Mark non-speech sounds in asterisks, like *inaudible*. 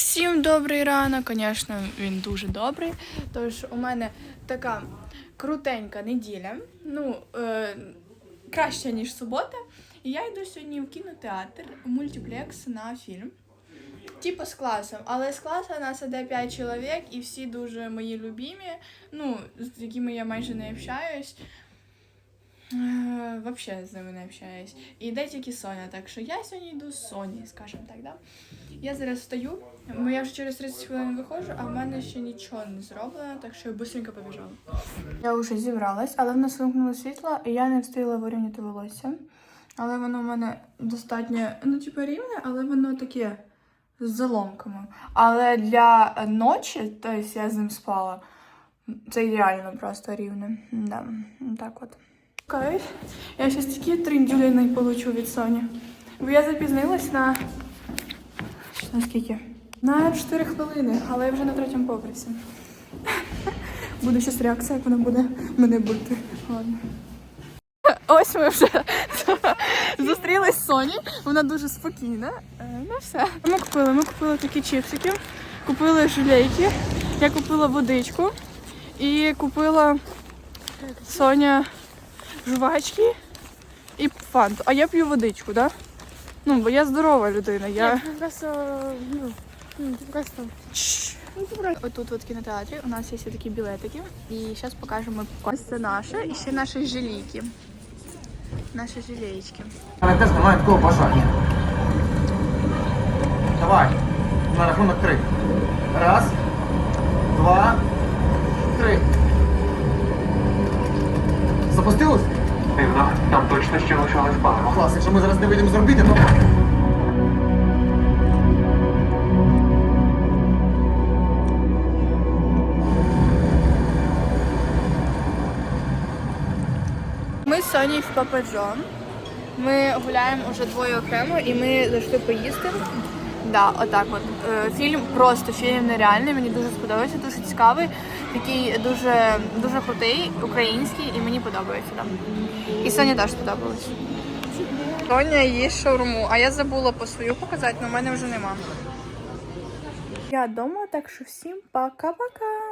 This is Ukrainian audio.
Всім добрий ранок, звісно, він дуже добрий. Тож у мене така крутенька неділя. Ну, е, краще, ніж субота. І я йду сьогодні в кінотеатр, в мультиплекс на фільм. Типу з класом, але з класу нас іде 5 чоловік, і всі дуже мої любімі, ну, з якими я майже не общаюсь. Вообще з ними не общаюсь. І йде тільки Соня, так що я сьогодні йду з Соні, скажімо так, да? Я зараз встаю, бо я вже через 30 хвилин виходжу, а в мене ще нічого не зроблено, так що я быстренько побіжала. Я вже зібралась, але в нас вимкнуло світло, і я не встигла вирівняти волосся. Але воно в мене достатньо, ну, типу, рівне, але воно таке з заломками. Але для ночі, тобто я з ним спала, це ідеально просто рівне. Да, так от. Кайф. Я щось такі триндюліни получу від Соні. Бо я запізнилась на. На скільки? На 4 хвилини, але я вже на третьому поверсі. *laughs* Буде щось реакція, як вона буде мене бити. Ладно. Ось ми вже *laughs* зустрілись з Соні. Вона дуже спокійна. Е, Ну все. Ми купили. Ми купили такі чіпсики, купили жилейки, я купила водичку і купила Соня жвачки і фанту. А я п'ю водичку, так? Да? Ну, бо я здорова людина. Я... Просто, ну, ну, просто... Отут от в кінотеатрі у нас є ще такі білетики. І зараз покажемо. Ось це наше і ще наші жилійки. Наші жилеєчки. Але теж немає такого бажання. Давай. На рахунок три. Раз, два, три. Запустилось? Дивно, там точно ще лишалось паливо. Клас, якщо ми зараз не вийдемо з орбіти, то. Ми з Сонею в Папа Джон. Ми гуляємо уже двоє окремо і ми зайшли поїсти. Да, отак от. Е, Фільм просто фільм нереальний. Мені дуже сподобався, дуже цікавий, такий дуже дуже крутий, український, і мені подобається. Да. І Соня теж сподобалось. Соня їсть шаурму, а я забула по свою показати, але в мене вже нема. Я вдома, так що всім пока-пока.